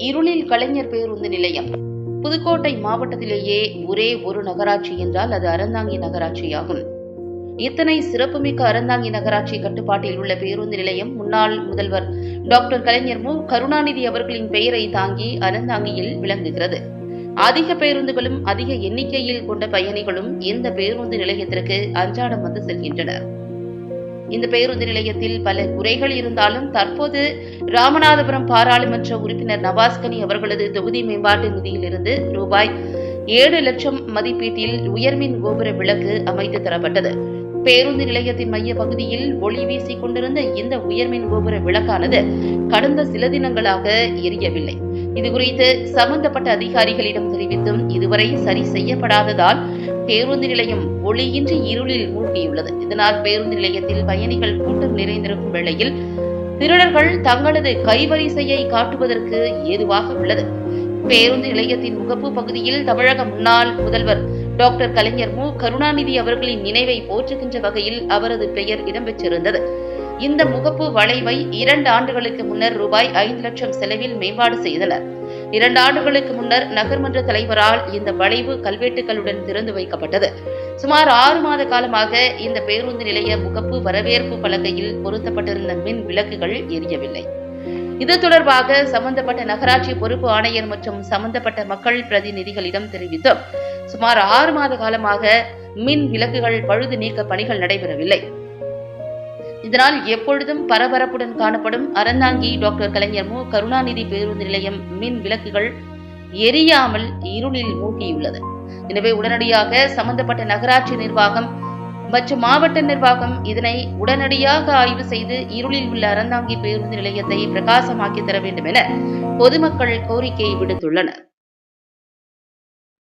இருளில் கலைஞர் பேருந்து நிலையம். புதுக்கோட்டை மாவட்டத்திலேயே ஒரே ஒரு நகராட்சி என்றால் அது அறந்தாங்கி நகராட்சியாகும். இத்தனை சிறப்புமிக்க அறந்தாங்கி நகராட்சி கட்டுப்பாட்டில் உள்ள பேருந்து நிலையம் முன்னாள் முதல்வர் டாக்டர் கலைஞர் மு. கருணாநிதி அவர்களின் பெயரை தாங்கி அறந்தாங்கியில் விளங்குகிறது. அதிக பேருந்துகளும் அதிக எண்ணிக்கையில் கொண்ட பயணிகளும் இந்த பேருந்து நிலையத்திற்கு அன்றாடம் வந்து செல்கின்றனர். இந்த பேருந்து நிலையத்தில் பல குறைகள் இருந்தாலும் தற்போது ராமநாதபுரம் பாராளுமன்ற உறுப்பினர் நவாஸ்கனி அவர்களது தொகுதி மேம்பாட்டு நிதியிலிருந்து ரூபாய் ஏழு லட்சம் மதிப்பீட்டில் உயர்மின் கோபுர விளக்கு அமைத்து தரப்பட்டது. பேருந்து நிலையத்தின் மைய பகுதியில் ஒளி வீசிக் கொண்டிருந்த இந்த உயர்மின் கோபுர விளக்கானது கடந்த சில தினங்களாக எரியவில்லை. இதுகுறித்து சம்பந்தப்பட்ட அதிகாரிகளிடம் தெரிவித்தும் இதுவரை சரி செய்யப்படாததால் பேருந்து நிலையம் ஒளியின்றி இருளில் மூழ்கியுள்ளது. இதனால் பேருந்து நிலையத்தில் பயணிகள் கூட்டம் நிறைந்திருக்கும் வேளையில் திருடர்கள் தங்களது கைவரிசையை காட்டுவதற்கு ஏதுவாக உள்ளது. பேருந்து நிலையத்தின் முகப்பு பகுதியில் தமிழக முன்னாள் முதல்வர் டாக்டர் கலைஞர் மு. கருணாநிதி அவர்களின் நினைவை போற்றுகின்ற வகையில் அவரது பெயர் இடம்பெற்றிருந்தது. இந்த முகப்பு வளைவை இரண்டு ஆண்டுகளுக்கு முன்னர் ரூபாய் ஐந்து லட்சம் செலவில் மேம்பாடு செய்தனர். இரண்டு ஆண்டுகளுக்கு முன்னர் நகர்மன்ற தலைவரால் இந்த வளைவு கல்வெட்டுகளுடன் திறந்து வைக்கப்பட்டது. சுமார் ஆறு மாத காலமாக இந்த பேருந்து நிலைய முகப்பு வரவேற்பு பலகையில் பொருத்தப்பட்டிருந்த மின் விளக்குகள் எரியவில்லை. இது தொடர்பாக சம்பந்தப்பட்ட நகராட்சி பொறுப்பு ஆணையர் மற்றும் சம்பந்தப்பட்ட மக்கள் பிரதிநிதிகளிடம் தெரிவித்தும். சுமார் ஆறு மாத காலமாக மின் விளக்குகள் பழுது நீக்க பணிகள் நடைபெறவில்லை. இதனால் எப்பொழுதும் பரபரப்புடன் காணப்படும் அறந்தாங்கி டாக்டர் கலைஞர் மு. கருணாநிதி பேருந்து நிலையம் மின் விளக்குகள் எரியாமல் இருளில் மூழ்கியுள்ளது. எனவே உடனடியாக சம்பந்தப்பட்ட நகராட்சி நிர்வாகம் மற்றும் மாவட்ட நிர்வாகம் இதனை உடனடியாக ஆய்வு செய்து இருளில் உள்ள அறந்தாங்கி பேருந்து நிலையத்தை பிரகாசமாக்கி தர வேண்டும் என பொதுமக்கள் கோரிக்கை விடுத்துள்ளனர்.